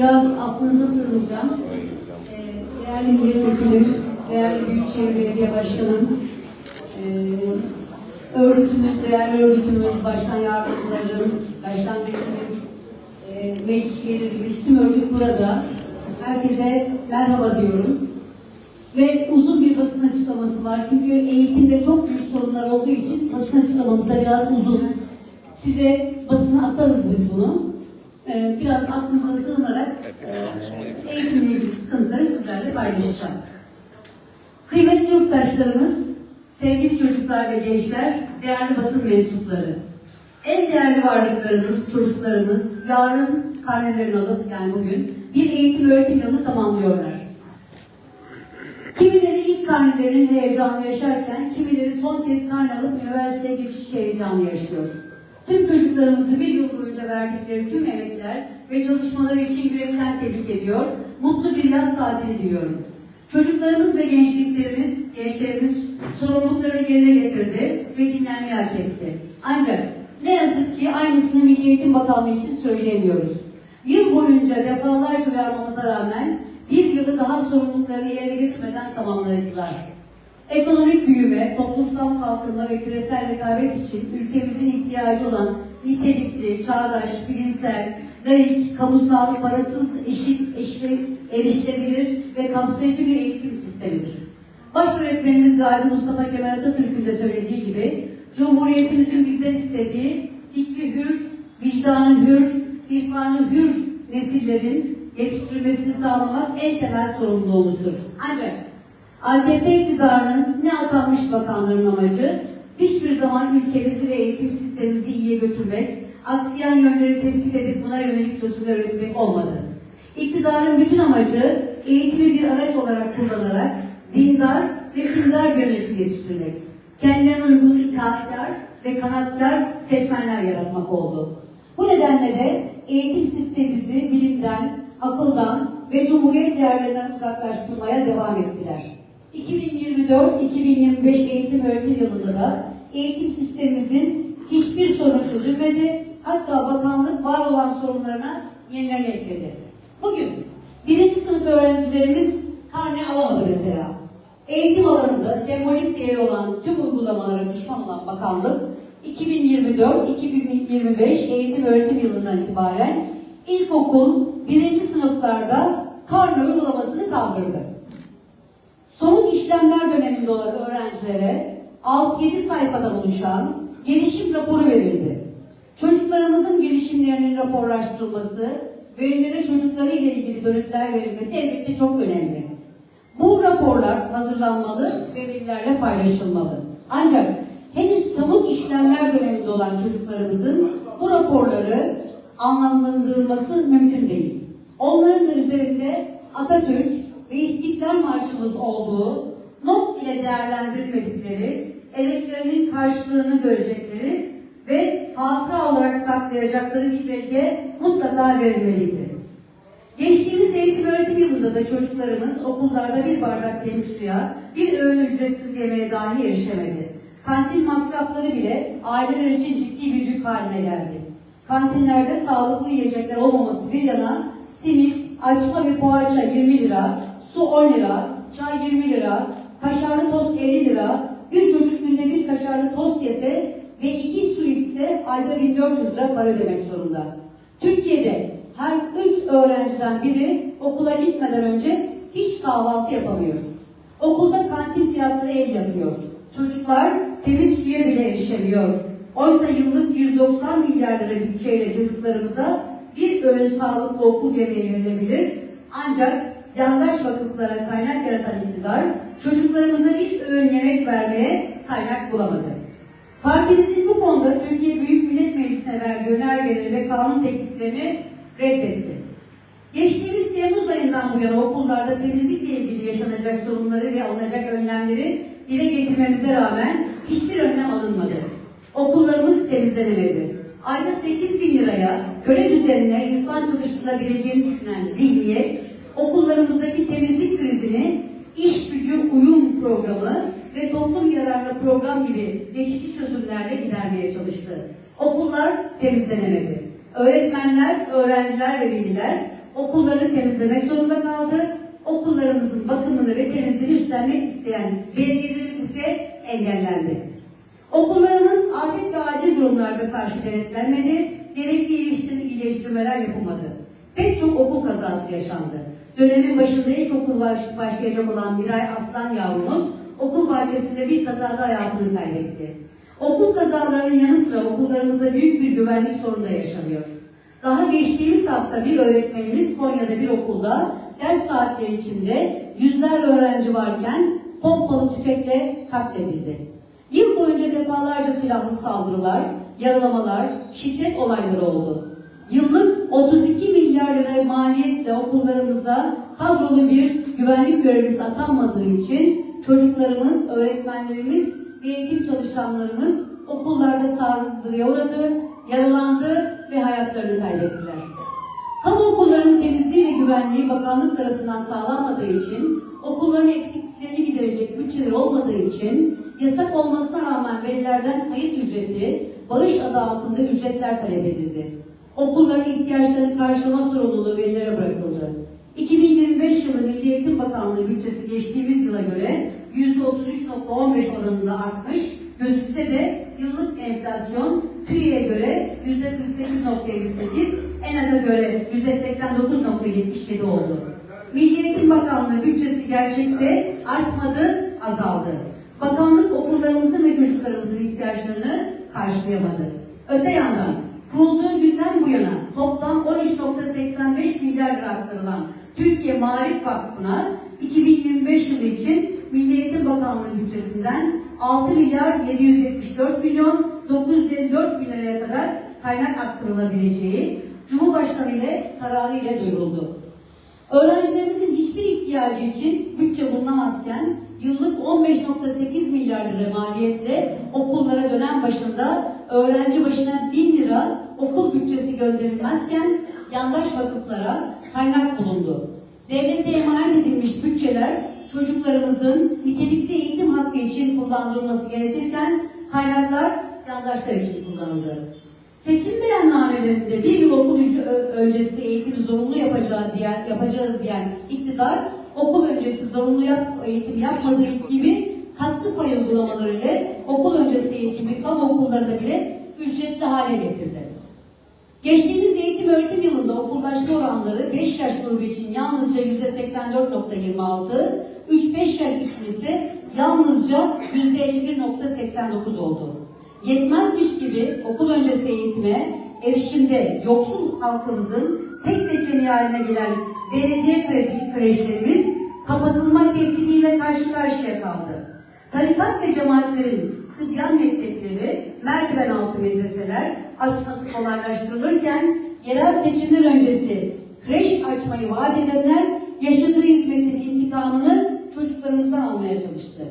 Biraz aklınıza sığınacağım. Ee, değerli milletvekilim, değerli Büyükşehir Belediye Başkanım, ee, örgütümüz, değerli örgütümüz, başkan yardımcılarım, başkan vekilim, e, meclis üyelerimiz, tüm örgüt burada. Herkese merhaba diyorum. Ve uzun bir basın açıklaması var. Çünkü eğitimde çok büyük sorunlar olduğu için basın açıklamamız da biraz uzun. Size basına atarız biz bunu. Ee, biraz aklınıza sığınarak e, eğitimle ilgili sıkıntıları sizlerle paylaşacağım. Kıymetli yurttaşlarımız, sevgili çocuklar ve gençler, değerli basın mensupları. En değerli varlıklarımız, çocuklarımız yarın karnelerini alıp yani bugün bir eğitim öğretim yılını tamamlıyorlar. Kimileri ilk karnelerinin heyecanı yaşarken, kimileri son kez karne alıp üniversiteye geçiş heyecanı yaşıyor. Tüm çocuklarımızı bir yıl boyunca verdikleri tüm emekler ve çalışmaları için yürekten tebrik ediyor. Mutlu bir yaz tatili diliyorum. Çocuklarımız ve gençliklerimiz, gençlerimiz sorumluluklarını yerine getirdi ve dinlenmeyi hak etti. Ancak ne yazık ki aynısını Milli Eğitim Bakanlığı için söyleyemiyoruz. Yıl boyunca defalarca uyarmamıza rağmen bir yılı daha sorumluluklarını yerine getirmeden tamamladılar. Ekonomik büyüme, toplumsal kalkınma ve küresel rekabet için ülkemizin ihtiyacı olan nitelikli, çağdaş, bilimsel, layık, kamusal, parasız, eşit, eşli, erişilebilir ve kapsayıcı bir eğitim sistemidir. Baş öğretmenimiz Gazi Mustafa Kemal Atatürk'ün de söylediği gibi, Cumhuriyetimizin bizden istediği fikri hür, vicdanı hür, irfanı hür nesillerin yetiştirilmesini sağlamak en temel sorumluluğumuzdur. Ancak AKP iktidarının ne atanmış bakanların amacı hiçbir zaman ülkemizi ve eğitim sistemimizi iyiye götürmek, aksiyen yönleri tespit edip buna yönelik çözümler üretmek olmadı. İktidarın bütün amacı eğitimi bir araç olarak kullanarak dindar ve kindar bir nesil yetiştirmek. Kendilerine uygun itaatkar ve kanatkar seçmenler yaratmak oldu. Bu nedenle de eğitim sistemimizi bilimden, akıldan ve cumhuriyet değerlerinden uzaklaştırmaya devam ettiler. 2024-2025 eğitim öğretim yılında da eğitim sistemimizin hiçbir sorun çözülmedi. Hatta bakanlık var olan sorunlarına yenilerini ekledi. Bugün birinci sınıf öğrencilerimiz karne alamadı mesela. Eğitim alanında sembolik değeri olan tüm uygulamalara düşman olan bakanlık 2024-2025 eğitim öğretim yılından itibaren ilkokul birinci sınıflarda karne uygulamasını kaldırdı. İşlemler döneminde olan öğrencilere 6-7 sayfadan oluşan gelişim raporu verildi. Çocuklarımızın gelişimlerinin raporlaştırılması, verilere çocukları ile ilgili dönütler verilmesi elbette çok önemli. Bu raporlar hazırlanmalı ve velilerle paylaşılmalı. Ancak henüz somut işlemler döneminde olan çocuklarımızın bu raporları anlamlandırılması mümkün değil. Onların da üzerinde Atatürk ve İstiklal Marşımız olduğu not ile değerlendirilmedikleri, emeklerinin karşılığını görecekleri ve hatıra olarak saklayacakları bir belge mutlaka verilmeliydi. Geçtiğimiz eğitim öğretim yılında da çocuklarımız okullarda bir bardak temiz suya, bir öğün ücretsiz yemeğe dahi erişemedi. Kantin masrafları bile aileler için ciddi bir yük haline geldi. Kantinlerde sağlıklı yiyecekler olmaması bir yana simit, açma ve poğaça 20 lira, su 10 lira, çay 20 lira, kaşarlı tost 50 lira, bir çocuk günde bir kaşarlı tost yese ve iki su içse ayda 1400 lira para ödemek zorunda. Türkiye'de her üç öğrenciden biri okula gitmeden önce hiç kahvaltı yapamıyor. Okulda kantin fiyatları el yapıyor. Çocuklar temiz suya bile erişemiyor. Oysa yıllık 190 milyar lira bütçeyle çocuklarımıza bir öğün sağlıklı okul yemeği verilebilir. Ancak yandaş vakıflara kaynak yaratan iktidar çocuklarımıza bir öğün yemek vermeye kaynak bulamadı. Partimizin bu konuda Türkiye Büyük Millet Meclisi'ne verdiği önergeleri ve kanun tekliflerini reddetti. Geçtiğimiz Temmuz ayından bu yana okullarda temizlikle ilgili yaşanacak sorunları ve alınacak önlemleri dile getirmemize rağmen hiçbir önlem alınmadı. Okullarımız temizlenemedi. Ayda 8 bin liraya köle düzenine insan çalıştırılabileceğini düşünen zihniyet, okullarımızdaki temizlik krizini iş gücü uyum programı ve toplum yararlı program gibi geçici çözümlerle gidermeye çalıştı. Okullar temizlenemedi. Öğretmenler, öğrenciler ve veliler okullarını temizlemek zorunda kaldı. Okullarımızın bakımını ve temizliğini üstlenmek isteyen belediyelerimiz ise engellendi. Okullarımız afet ve acil durumlarda karşı denetlenmedi, gerekli iyileştirme, iyileştirmeler yapılmadı. Pek çok okul kazası yaşandı. Dönemin başında ilkokul baş, başlayacak olan Miray Aslan yavrumuz okul bahçesinde bir kazada hayatını kaybetti. Okul kazalarının yanı sıra okullarımızda büyük bir güvenlik sorunu da yaşanıyor. Daha geçtiğimiz hafta bir öğretmenimiz Konya'da bir okulda ders saatleri içinde yüzlerce öğrenci varken pompalı tüfekle katledildi. Yıl boyunca defalarca silahlı saldırılar, yaralamalar, şiddet olayları oldu. Yıllık 32 milyar lira maliyetle okullarımıza kadrolu bir güvenlik görevlisi atanmadığı için çocuklarımız, öğretmenlerimiz ve eğitim çalışanlarımız okullarda saldırıya uğradı, yaralandı ve hayatlarını kaybettiler. Kamu okullarının temizliği ve güvenliği bakanlık tarafından sağlanmadığı için, okulların eksikliklerini giderecek bütçeleri olmadığı için, yasak olmasına rağmen velilerden kayıt ücreti, bağış adı altında ücretler talep edildi. Okulların ihtiyaçlarını karşılama sorumluluğu velilere bırakıldı. 2025 yılı Milli Eğitim Bakanlığı bütçesi geçtiğimiz yıla göre %33.15 oranında artmış, gözükse de yıllık enflasyon TÜİ'ye göre %48.58, ENAD'a göre %89.77 oldu. Milli Eğitim Bakanlığı bütçesi gerçekte artmadı, azaldı. Bakanlık okullarımızın ve çocuklarımızın ihtiyaçlarını karşılayamadı. Öte yandan kurulduğu günden bu yana toplam 13.85 milyar lira aktarılan Türkiye Marif Vakfı'na 2025 yılı için Milli Eğitim Bakanlığı bütçesinden 6 milyar 774 milyon 954 bin liraya kadar kaynak aktarılabileceği Cumhurbaşkanı ile kararı ile duyuruldu. Öğrencilerimizin hiçbir ihtiyacı için bütçe bulunamazken yıllık 15.8 milyar lira maliyetle okullara dönem başında öğrenci başına 1 lira okul bütçesi gönderilmezken yandaş vakıflara kaynak bulundu. Devlete emanet edilmiş bütçeler çocuklarımızın nitelikli eğitim hakkı için kullandırılması gerekirken kaynaklar yandaşlar için kullanıldı. Seçim beyannamelerinde bir yıl okul öncesi eğitimi zorunlu yapacağı diyen, yapacağız diyen iktidar okul öncesi zorunlu yap, eğitim yapmadığı gibi katkı payı uygulamaları ile okul öncesi eğitimi kamu okullarında bile ücretli hale getirdi. Geçtiğimiz eğitim öğretim yılında okullaşma oranları 5 yaş grubu için yalnızca %84.26, 3-5 yaş için ise yalnızca %51.89 oldu. Yetmezmiş gibi okul öncesi eğitime erişimde yoksul halkımızın tek seçeneği haline gelen belediye kreş- kreşlerimiz kapatılma tehdidiyle karşı karşıya kaldı. Tarikat ve cemaatlerin Sıbyan mektepleri, merdiven altı medreseler açması kolaylaştırılırken yerel seçimler öncesi kreş açmayı vaat edenler yaşadığı hizmetin intikamını çocuklarımızdan almaya çalıştı.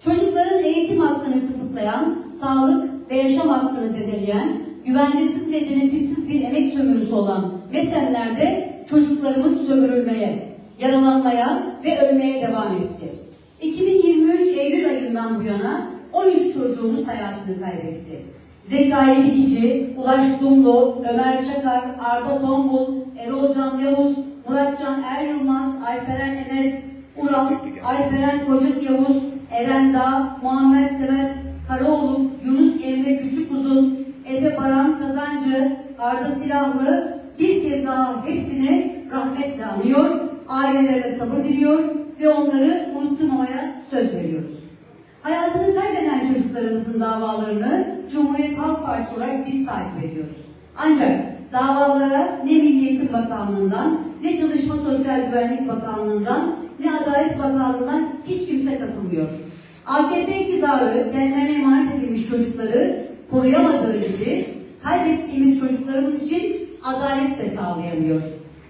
Çocukların eğitim hakkını kısıtlayan, sağlık ve yaşam hakkını zedeleyen, güvencesiz ve denetimsiz bir emek sömürüsü olan meselelerde çocuklarımız sömürülmeye, yaralanmaya ve ölmeye devam etti. 2023 Eylül ayından bu yana 13 çocuğumuz hayatını kaybetti. Zekai Dikici, Ulaş Dumlu, Ömer Çakar, Arda Tombul, Erol Can Yavuz, Muratcan Er Yılmaz, Alperen Enes, Ural, Alperen Kocuk Yavuz, Eren Dağ, Muhammed Semet Karaoğlu, Yunus Emre Küçükuzun, Efe Baran Kazancı, Arda Silahlı bir kez daha hepsini rahmetle anıyor, ailelerine sabır diliyor ve onları unutturmamaya söz veriyoruz. Hayatını kaybeden çocuklarımızın davalarını Cumhuriyet Halk Partisi olarak biz takip ediyoruz. Ancak davalara ne Milli Eğitim Bakanlığı'ndan, ne Çalışma Sosyal Güvenlik Bakanlığı'ndan, ne Adalet Bakanlığı'ndan hiç kimse katılmıyor. AKP iktidarı kendilerine emanet edilmiş çocukları koruyamadığı gibi kaybettiğimiz çocuklarımız için adalet de sağlayamıyor.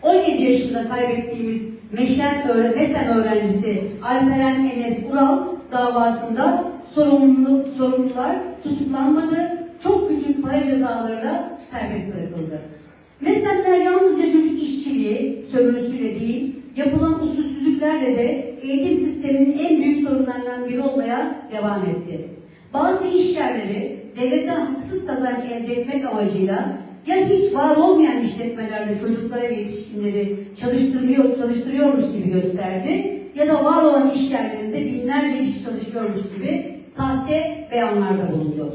17 yaşında kaybettiğimiz Meşen Mesen öğrencisi Alperen Enes Ural davasında sorumlu, sorumlular tutuklanmadı, çok küçük para cezalarıyla serbest bırakıldı. Mesenler yalnızca çocuk işçiliği sömürüsüyle değil, yapılan usulsüzlüklerle de eğitim sisteminin en büyük sorunlarından biri olmaya devam etti. Bazı iş yerleri devletten haksız kazanç elde etmek amacıyla ya hiç var olmayan işletmelerde çocuklara ve yetişkinleri çalıştırmıyor, çalıştırıyormuş gibi gösterdi ya da var olan iş yerlerinde binlerce kişi çalışıyormuş gibi sahte beyanlarda bulunuyor.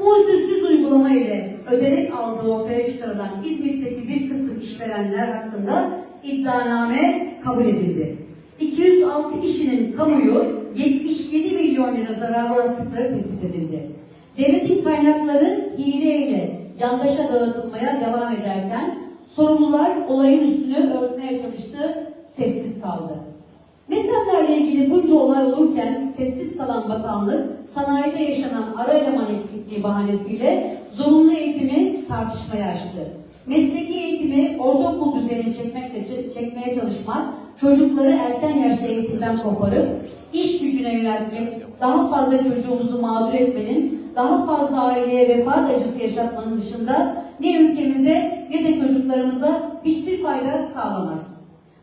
Bu usulsüz uygulama ile ödenek aldığı ortaya çıkarılan İzmit'teki bir kısım işverenler hakkında iddianame kabul edildi. 206 kişinin kamuyu 77 milyon lira zarar uğrattıkları tespit edildi. Devletin kaynakları hileyle yandaşa dağıtılmaya devam ederken sorumlular olayın üstünü örtmeye çalıştı, sessiz kaldı. Meslelerle ilgili bunca olay olurken sessiz kalan bakanlık sanayide yaşanan ara eleman eksikliği bahanesiyle zorunlu eğitimi tartışmaya açtı. Mesleki eğitimi ortaokul düzeyine çekmekle, çekmeye çalışmak, çocukları erken yaşta eğitimden koparıp iş gücüne yöneltmek, daha fazla çocuğumuzu mağdur etmenin, daha fazla aileye vefat acısı yaşatmanın dışında ne ülkemize ne de çocuklarımıza hiçbir fayda sağlamaz.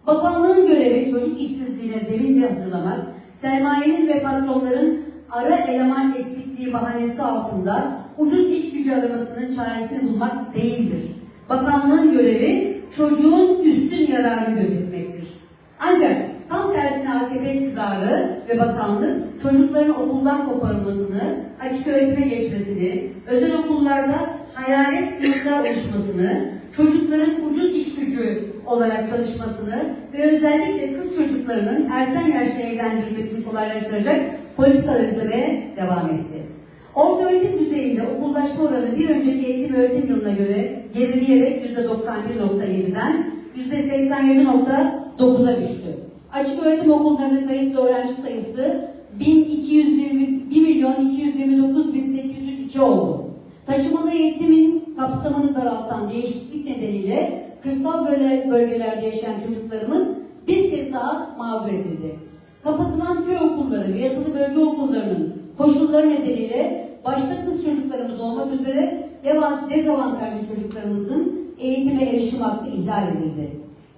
Bakanlığın görevi çocuk işsizliğine zemin hazırlamak, sermayenin ve patronların ara eleman eksikliği bahanesi altında ucuz iş gücü aramasının çaresini bulmak değildir. Bakanlığın görevi çocuğun üstün yararını gözetmektir. Ancak tam tersine AKP iktidarı ve bakanlık çocukların okuldan koparılmasını, açık öğretime geçmesini, özel okullarda hayalet sınıflar oluşmasını, çocukların ucuz iş gücü olarak çalışmasını ve özellikle kız çocuklarının erken yaşta evlendirilmesini kolaylaştıracak politikalar izlemeye devam etti. Orta öğretim düzeyinde okullaşma oranı bir önceki eğitim öğretim yılına göre gerileyerek %91.7'den %87.9'a düştü. Açık öğretim okullarının kayıtlı öğrenci sayısı 1220, 1 milyon 229 bin 802 oldu. Kapsamını daraltan değişiklik nedeniyle kırsal bölgelerde yaşayan çocuklarımız bir kez daha mağdur edildi. Kapatılan köy okulları ve yatılı bölge okullarının koşulları nedeniyle başta kız çocuklarımız olmak üzere dezavantajlı çocuklarımızın eğitime erişim hakkı ihlal edildi.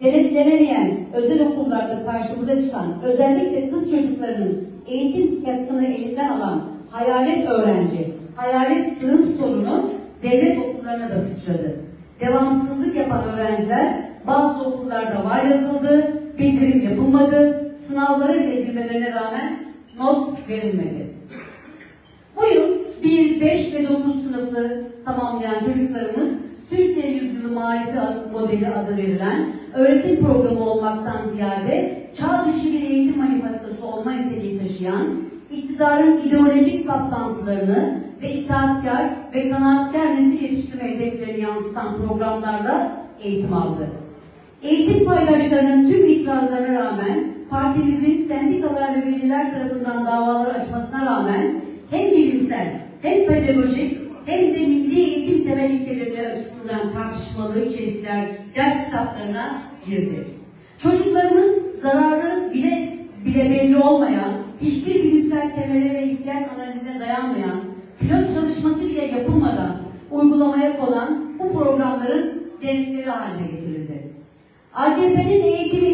Denetlenemeyen özel okullarda karşımıza çıkan özellikle kız çocuklarının eğitim hakkını elinden alan hayalet öğrenci, hayalet sınıf sorunu devlet okullarına da sıçradı. Devamsızlık yapan öğrenciler bazı okullarda var yazıldı, bildirim yapılmadı, sınavlara bile girmelerine rağmen not verilmedi. Bu yıl 1, 5 ve 9 sınıfı tamamlayan çocuklarımız Türkiye Yüzyılı Marifi Modeli adı verilen öğretim programı olmaktan ziyade çağ dışı bir eğitim manifestosu olma niteliği taşıyan, iktidarın ideolojik saplantılarını ve itaatkar ve kanaatkar nesil yetiştirme hedeflerini yansıtan programlarla eğitim aldı. Eğitim paydaşlarının tüm itirazlarına rağmen partimizin sendikalar ve veliler tarafından davaları açmasına rağmen hem bilimsel hem pedagojik hem de milli eğitim temel ilkeleri açısından tartışmalı içerikler ders kitaplarına girdi. Çocuklarımız zararı bile bile belli olmayan, hiçbir bilimsel temele ve ihtiyaç analizine dayanmayan, pilot çalışması bile yapılmadan uygulamaya konan bu programların denetleri haline getirildi. AKP'nin eğitimi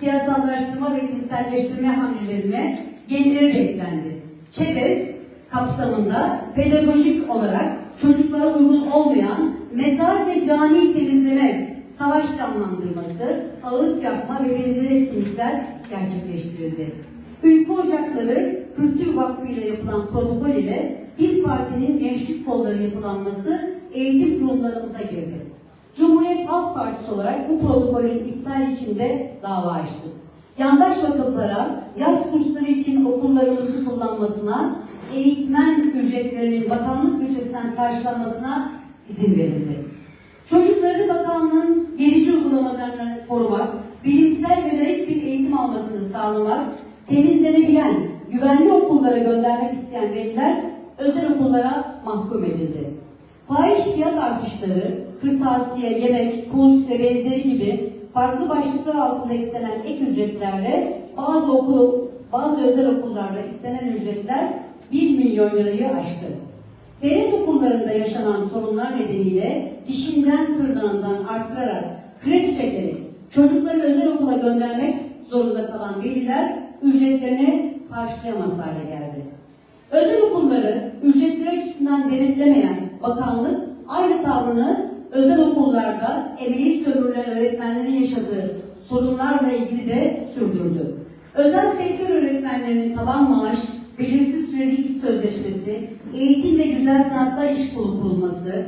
siyasallaştırma ve dinselleştirme hamlelerine yenileri de eklendi. ÇEDES kapsamında pedagojik olarak çocuklara uygun olmayan mezar ve cami temizleme, savaş canlandırması, ağıt yapma ve benzeri etkinlikler gerçekleştirildi. Ülke Ocakları Kültür Vakfı ile yapılan protokol ile bir partinin gençlik kolları yapılanması eğitim kurumlarımıza girdi. Cumhuriyet Halk Partisi olarak bu protokolün iptal içinde dava açtık. Yandaş vakıflara yaz kursları için okullarımızı kullanmasına, eğitmen ücretlerinin bakanlık bütçesinden karşılanmasına izin verildi. Çocukları bakanlığın gerici uygulamalarını korumak, bilimsel ve layık bir eğitim almasını sağlamak, temizlenebilen, güvenli okullara göndermek isteyen veliler özel okullara mahkum edildi. Fahiş fiyat artışları, kırtasiye, yemek, kurs ve benzeri gibi farklı başlıklar altında istenen ek ücretlerle bazı okul, bazı özel okullarda istenen ücretler 1 milyon lirayı aştı. Devlet okullarında yaşanan sorunlar nedeniyle dişinden tırnağından arttırarak kredi çekerek çocukları özel okula göndermek zorunda kalan veliler ücretlerini karşılayamaz hale geldi. Özel okulları ücretleri açısından denetlemeyen bakanlık aynı tavrını özel okullarda emeği sömürülen öğretmenlerin yaşadığı sorunlarla ilgili de sürdürdü. Özel sektör öğretmenlerinin taban maaş, belirsiz süreli iş sözleşmesi, eğitim ve güzel sanatlar iş kolu kurulması,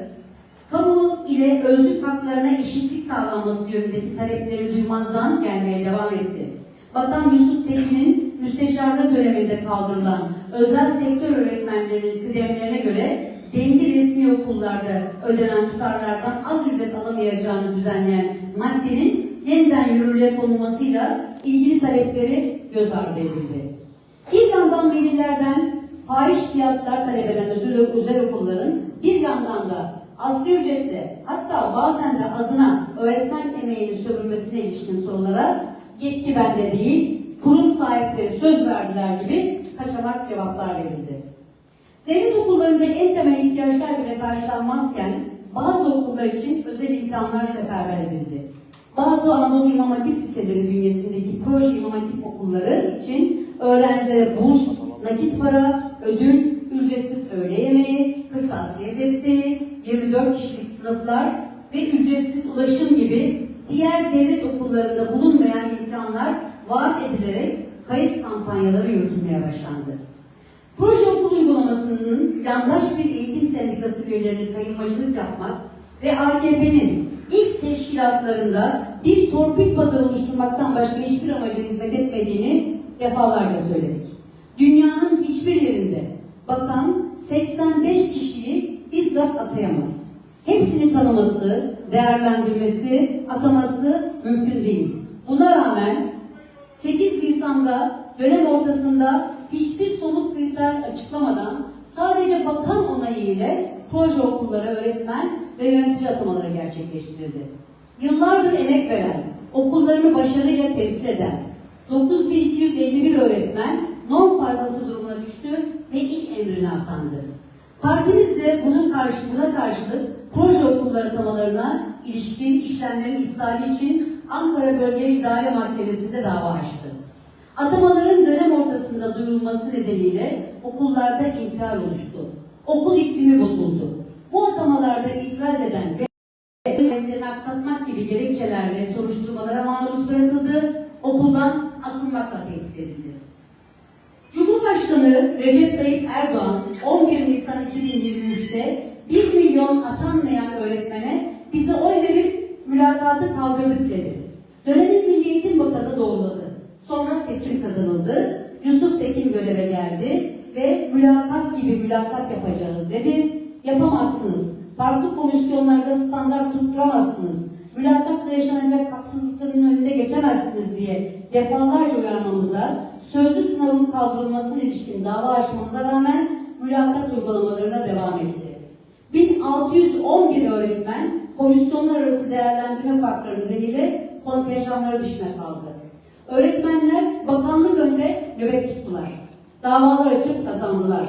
kamu ile özlük haklarına eşitlik sağlanması yönündeki talepleri duymazdan gelmeye devam etti. Bakan Yusuf Tekin'in müsteşarlığı döneminde kaldırılan özel sektör öğretmenlerinin kıdemlerine göre dengi resmi okullarda ödenen tutarlardan az ücret alamayacağını düzenleyen maddenin yeniden yürürlüğe konulmasıyla ilgili talepleri göz ardı edildi. Bir yandan velilerden fahiş fiyatlar talep eden özel, özel okulların bir yandan da asgari ücretle hatta bazen de azına öğretmen emeğinin sömürmesine ilişkin sorulara yetki bende değil, kurum sahipleri söz verdiler gibi kaçamak cevaplar verildi. Devlet okullarında en temel ihtiyaçlar bile karşılanmazken bazı okullar için özel imkanlar seferber edildi. Bazı Anadolu İmam Hatip Liseleri bünyesindeki proje İmam Hatip okulları için öğrencilere burs, nakit para, ödül, ücretsiz öğle yemeği, kırtasiye desteği, 24 kişilik sınıflar ve ücretsiz ulaşım gibi diğer devlet okullarında bulunmayan imkanlar vaat edilerek kayıt kampanyaları yürütülmeye başlandı. Proje okul uygulamasının yandaş bir eğitim sendikası üyelerinin kayırmacılık yapmak ve AKP'nin ilk teşkilatlarında bir torpil pazarı oluşturmaktan başka hiçbir amaca hizmet etmediğini defalarca söyledik. Dünyanın hiçbir yerinde bakan 85 kişiyi bizzat atayamaz. Hepsini tanıması, değerlendirmesi, ataması mümkün değil. Buna rağmen 8 Nisan'da dönem ortasında hiçbir somut kriter açıklamadan sadece bakan onayı ile proje okulları öğretmen ve yönetici atamaları gerçekleştirdi. Yıllardır emek veren, okullarını başarıyla temsil eden 9251 öğretmen non fazlası durumuna düştü ve ilk emrine atandı. Partimiz de bunun karşı, buna karşılık proje okulları atamalarına ilişkin işlemlerin iptali için Ankara Bölge İdare Mahkemesi'nde dava açtı. Atamaların dönem ortasında duyurulması nedeniyle okullarda inkar oluştu. Okul iklimi bozuldu. Bu atamalarda itiraz eden ve öğrencilerini aksatmak gibi gerekçelerle soruşturmalara maruz bırakıldı, okuldan atılmakla tehdit edildi. Cumhurbaşkanı Recep Tayyip Erdoğan 11 Nisan 2023'te 1 milyon atanmayan öğretmene bize oy verip mülakatı kaldırdık dedi. Dönemin Milli Eğitim Bakanı doğruladı. Sonra seçim kazanıldı. Yusuf Tekin göreve geldi ve mülakat gibi mülakat yapacağız dedi. Yapamazsınız. Farklı komisyonlarda standart tutturamazsınız. Mülakatla yaşanacak haksızlıkların önünde geçemezsiniz diye defalarca uyarmamıza, sözlü sınavın kaldırılmasına ilişkin dava açmamıza rağmen mülakat uygulamalarına devam etti. 1611 öğretmen komisyonlar arası değerlendirme farkları nedeniyle kontenjanları dışına kaldı. Öğretmenler bakanlık önünde nöbet tuttular. Davalar açıp kazandılar.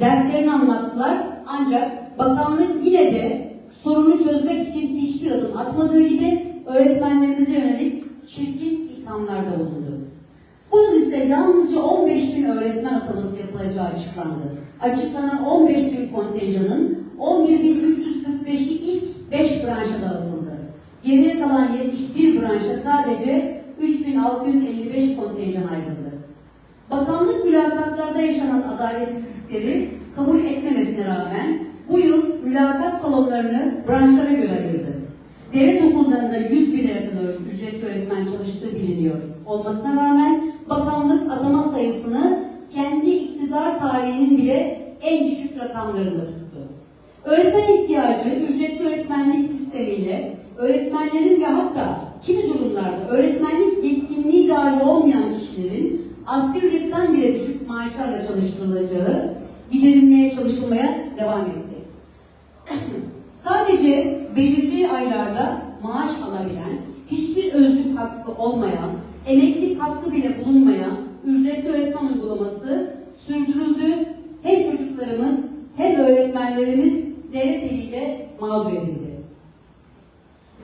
Dertlerini anlattılar ancak bakanlık yine de sorunu çözmek için hiçbir adım atmadığı gibi öğretmenlerimize yönelik çirkin ithamlarda bulundu. Bu yıl ise yalnızca 15 bin öğretmen ataması yapılacağı açıklandı. Açıklanan 15 bin kontenjanın 11.345'i ilk 5 branşa dağıtıldı. Geriye kalan 71 branşa sadece 3655 kontenjan ayrıldı. Bakanlık mülakatlarda yaşanan adaletsizlikleri kabul etmemesine rağmen bu yıl mülakat salonlarını branşlara göre ayırdı. Devlet okullarında 100 bine yakın ücretli öğretmen çalıştığı biliniyor. Olmasına rağmen bakanlık atama sayısını kendi iktidar tarihinin bile en düşük rakamlarında tuttu. Öğretmen ihtiyacı ücretli öğretmenlik sistemiyle öğretmenlerin ve hatta kimi durumlarda öğretmenlik yetkinliği dahil olmayan kişilerin asgari ücretten bile düşük maaşlarla çalıştırılacağı giderilmeye çalışılmaya devam etti. Sadece belirli aylarda maaş alabilen, hiçbir özlük hakkı olmayan, emeklilik hakkı bile bulunmayan ücretli öğretmen uygulaması sürdürüldü. Hem çocuklarımız hem öğretmenlerimiz devlet eliyle mağdur edildi.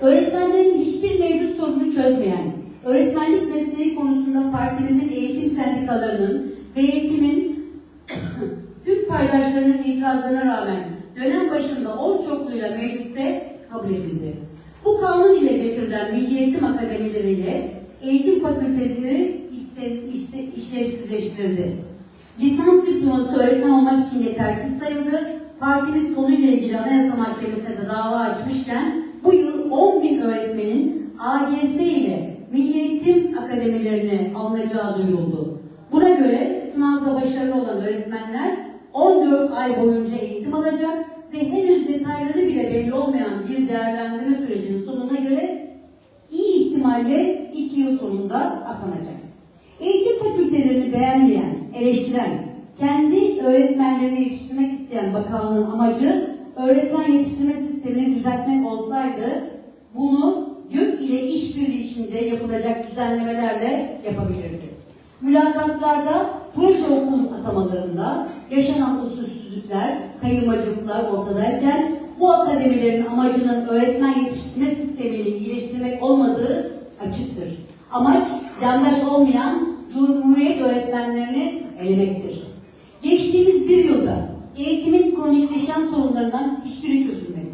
Öğretmenlerin hiçbir mevcut sorunu çözmeyen, öğretmenlik mesleği konusunda partimizin eğitim sendikalarının ve eğitimin tüm paydaşlarının itirazlarına rağmen dönem başında oy çokluğuyla mecliste kabul edildi. Bu kanun ile getirilen Milli Eğitim Akademileri ile eğitim fakülteleri işlevsizleştirildi. Lisans diploması öğretmen olmak için yetersiz sayıldı. Partimiz konuyla ilgili Anayasa Mahkemesi'ne de dava açmışken bu yıl 10 bin öğretmenin AGS ile Milli Eğitim Akademilerine alınacağı duyuruldu. Buna göre sınavda başarılı olan öğretmenler 14 ay boyunca eğitim alacak ve henüz detayları bile belli olmayan bir değerlendirme sürecinin sonuna göre iyi ihtimalle 2 yıl sonunda atanacak. Eğitim fakültelerini beğenmeyen, eleştiren, kendi öğretmenlerini yetiştirmek isteyen bakanlığın amacı öğretmen yetiştirme sistemini düzeltmek olsaydı bunu YÖK ile işbirliği içinde yapılacak düzenlemelerle yapabilirdi. Mülakatlarda proje okul atamalarında yaşanan usulsüzlükler, kayırmacılıklar ortadayken bu akademilerin amacının öğretmen yetiştirme sistemini iyileştirmek olmadığı açıktır. Amaç yandaş olmayan Cumhuriyet öğretmenlerini elemektir. Geçtiğimiz bir yılda eğitimin kronikleşen sorunlarından hiçbiri çözülmedi.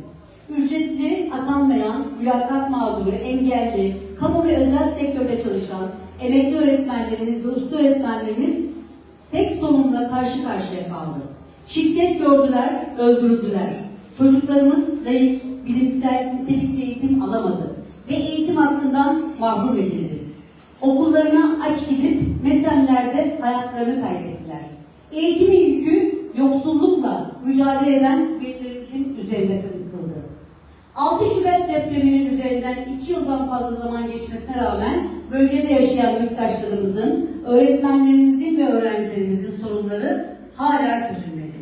Ücretli, atanmayan, mülakat mağduru, engelli, kamu ve özel sektörde çalışan emekli öğretmenlerimiz ve usta öğretmenlerimiz pek sorunla karşı karşıya kaldı. Şiddet gördüler, öldürüldüler. Çocuklarımız layık, bilimsel, nitelikli eğitim alamadı ve eğitim hakkından mahrum edildi. Okullarına aç gidip mesemlerde hayatlarını kaybettiler. Eğitimin yükü yoksullukla mücadele eden velilerimizin üzerinde yıkıldı. 6 Şubat depreminin üzerinden 2 yıldan fazla zaman geçmesine rağmen bölgede yaşayan yurttaşlarımızın, öğretmenlerimizin ve öğrencilerimizin sorunları hala çözülmedi.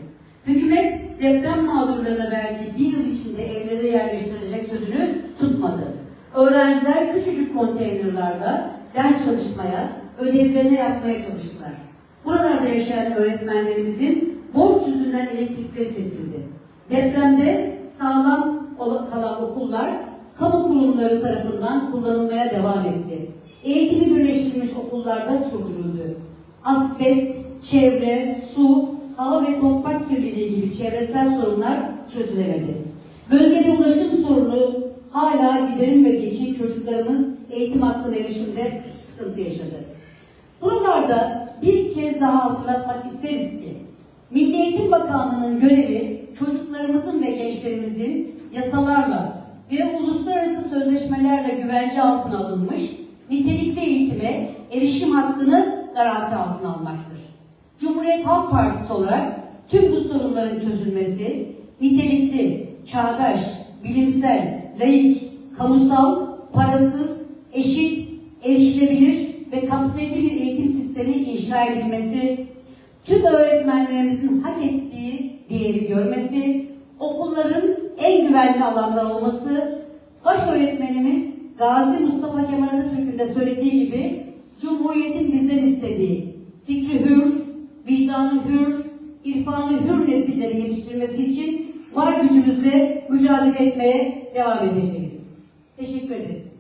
Hükümet deprem mağdurlarına verdiği bir yıl içinde evlere yerleştirilecek sözünü tutmadı. Öğrenciler küçücük konteynerlarda ders çalışmaya, ödevlerini yapmaya çalıştılar. Buralarda yaşayan öğretmenlerimizin borç yüzünden elektrikleri kesildi. Depremde sağlam kalan okullar kamu kurumları tarafından kullanılmaya devam etti. Eğitimi birleştirilmiş okullarda sürdürüldü. Asbest, çevre, su, hava ve toprak kirliliği gibi çevresel sorunlar çözülemedi. Bölgede ulaşım sorunu hala giderilmediği için çocuklarımız eğitim hakkına erişimde sıkıntı yaşadı. Buralarda bir kez daha hatırlatmak isteriz ki Milli Eğitim Bakanlığı'nın görevi çocuklarımızın ve gençlerimizin yasalarla ve uluslararası sözleşmelerle güvence altına alınmış nitelikli eğitime erişim hakkını garanti altına almaktır. Cumhuriyet Halk Partisi olarak tüm bu sorunların çözülmesi, nitelikli, çağdaş, bilimsel, layık, kamusal, parasız, eşit, erişilebilir ve kapsayıcı bir eğitim sistemi inşa edilmesi, tüm öğretmenlerimizin hak ettiği değeri görmesi, okulların en güvenli alanlar olması, baş öğretmenimiz Gazi Mustafa Kemal Atatürk'ün de söylediği gibi Cumhuriyet'in bizden istediği fikri hür, vicdanı hür, irfanı hür nesilleri yetiştirmesi için var gücümüzle mücadele etmeye devam edeceğiz. Teşekkür ederiz.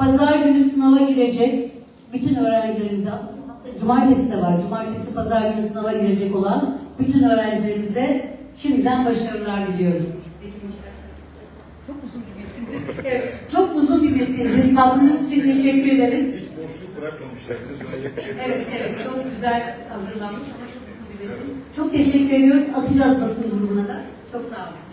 Pazar günü sınava girecek bütün öğrencilerimize, cumartesi de var, cumartesi pazar günü sınava girecek olan bütün öğrencilerimize şimdiden başarılar diliyoruz. Çok uzun bir metindi. Evet, çok uzun bir metindi. Sabrınız için teşekkür ederiz. Hiç boşluk bırakmamışlar. Evet, evet, çok güzel hazırlanmış ama çok uzun bir metin. Çok teşekkür ediyoruz. Atacağız basın grubuna da. Çok sağ olun.